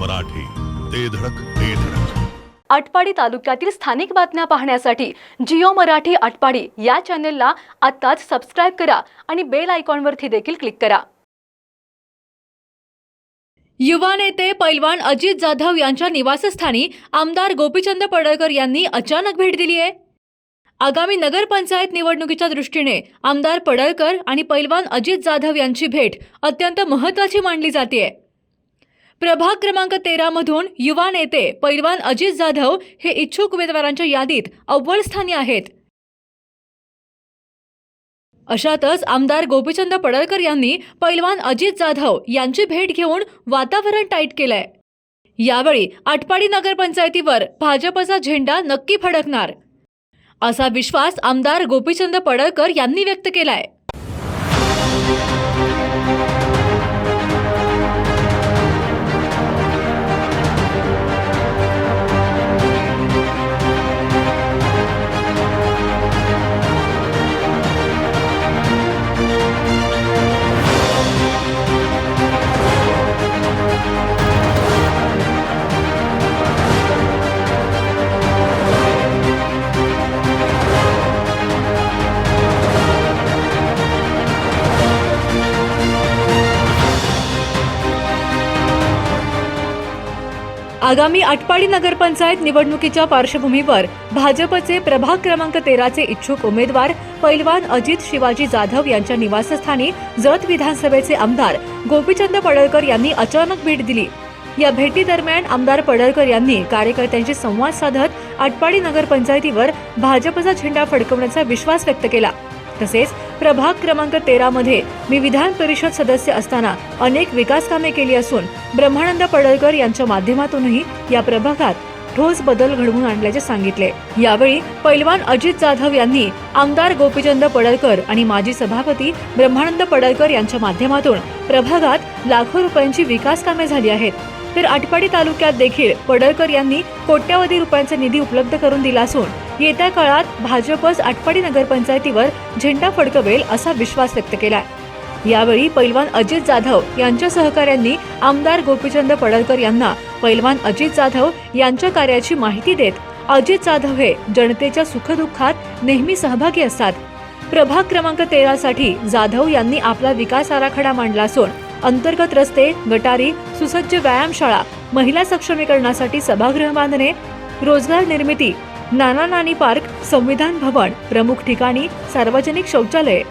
मराठी. ते धडक ते धडक. आटपाडी तालुक्यातील स्थानिक बातम्या पाहण्यासाठी जिओ मराठी आटपाडी या चॅनेलला आत्ताच सबस्क्राईब करा आणि बेल आयकॉनवरती देखील क्लिक करा. युवा नेते पैलवान अजित जाधव यांच्या निवासस्थानी आमदार गोपीचंद पडळकर यांनी अचानक भेट दिली आहे. आगामी नगरपंचायत निवडणुकीच्या दृष्टीने आमदार पडळकर आणि पैलवान अजित जाधव यांची भेट अत्यंत महत्त्वाची मानली जाते प्रभाग क्रमांक तेरा मधून युवा नेते पैलवान अजित जाधव हे इच्छुक उमेदवारांच्या यादीत अव्वल स्थानी आहेत. अशातच आमदार गोपीचंद पडळकर यांनी पैलवान अजित जाधव यांची भेट घेऊन वातावरण टाईट केलंय. यावेळी आटपाडी नगरपंचायतीवर भाजपचा झेंडा नक्की फडकणार. असा विश्वास आमदार गोपीचंद पडळकर यांनी व्यक्त केलाय. आगामी आटपाडी नगरपंचायत निवडणुकीच्या पार्श्वभूमीवर भाजपचे प्रभाग क्रमांक तेराचे इच्छुक उमेदवार पैलवान अजित शिवाजी जाधव यांच्या निवासस्थानी जत विधानसभेचे आमदार गोपीचंद पडळकर यांनी अचानक भेट दिली. या भेटीदरम्यान आमदार पडळकर यांनी कार्यकर्त्यांशी संवाद साधत आटपाडी नगरपंचायतीवर भाजपचा झेंडा फडकवण्याचा विश्वास व्यक्त केला. तसेच प्रभाग क्रमांक तेरा मध्ये मी विधान परिषद सदस्य असताना अनेक विकास कामे केली असून ब्रह्मानंद पडळकर यांच्या माध्यमातूनही या प्रभागात ठोस बदल घडवून आणल्याचे सांगितले. यावेळी पैलवान अजित जाधव यांनी आमदार गोपीचंद पडळकर आणि माजी सभापती ब्रह्मानंद पडळकर यांच्या माध्यमातून प्रभागात लाखो रुपयांची विकास कामे झाली आहेत. तर आटपाडी तालुक्यात देखील पडळकर यांनी कोट्यावधी रुपयांचा निधी उपलब्ध करून दिला असून येत्या काळात भाजपच आटपाडी नगरपंचायतीवर झेंडा फडकवेल असा विश्वास व्यक्त केला यावेळी पैलवान अजित जाधव यांच्या सहकाऱ्यांनी आमदार गोपीचंद पडळकर यांना पैलवान अजित जाधव यांच्या कार्याची माहिती देत अजित जाधव हे जनतेच्या सुखदुःखात नेहमी सहभागी असतात. प्रभाग क्रमांक तेरा साठी जाधव यांनी आपला विकास आराखडा मांडला असून अंतर्गत रस्ते गटारी सुसज्ज व्यायामशाळा महिला सक्षमीकरणासाठी सभागृह बांधणे रोजगार निर्मिती नाना नानी पार्क संविधान भवन प्रमुख ठिकाणी सार्वजनिक शौचालये.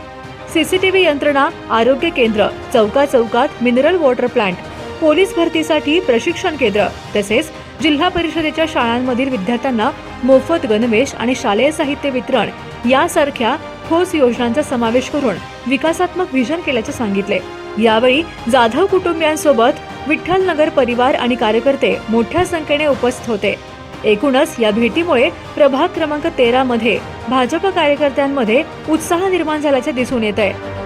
सीसीटीव्ही यंत्रणा आरोग्य केंद्र चौका चौकात मिनरल वॉटर प्लांट पोलीस भरतीसाठी प्रशिक्षण केंद्र तसेच जिल्हा परिषदेच्या शाळांमधील विद्यार्थ्यांना मोफत गणवेश आणि शालेय साहित्य वितरण यासारख्या ठोस योजनांचा समावेश करून विकासात्मक विजन केल्याचे सांगितले. यावेळी जाधव कुटुंबियांसोबत विठ्ठल नगर परिवार आणि कार्यकर्ते मोठ्या संख्येने उपस्थित होते. एकूणच या भेटीमुळे प्रभाग क्रमांक तेरा मध्ये भाजप कार्यकर्त्यांमध्ये उत्साह निर्माण झाल्याचे दिसून येत आहे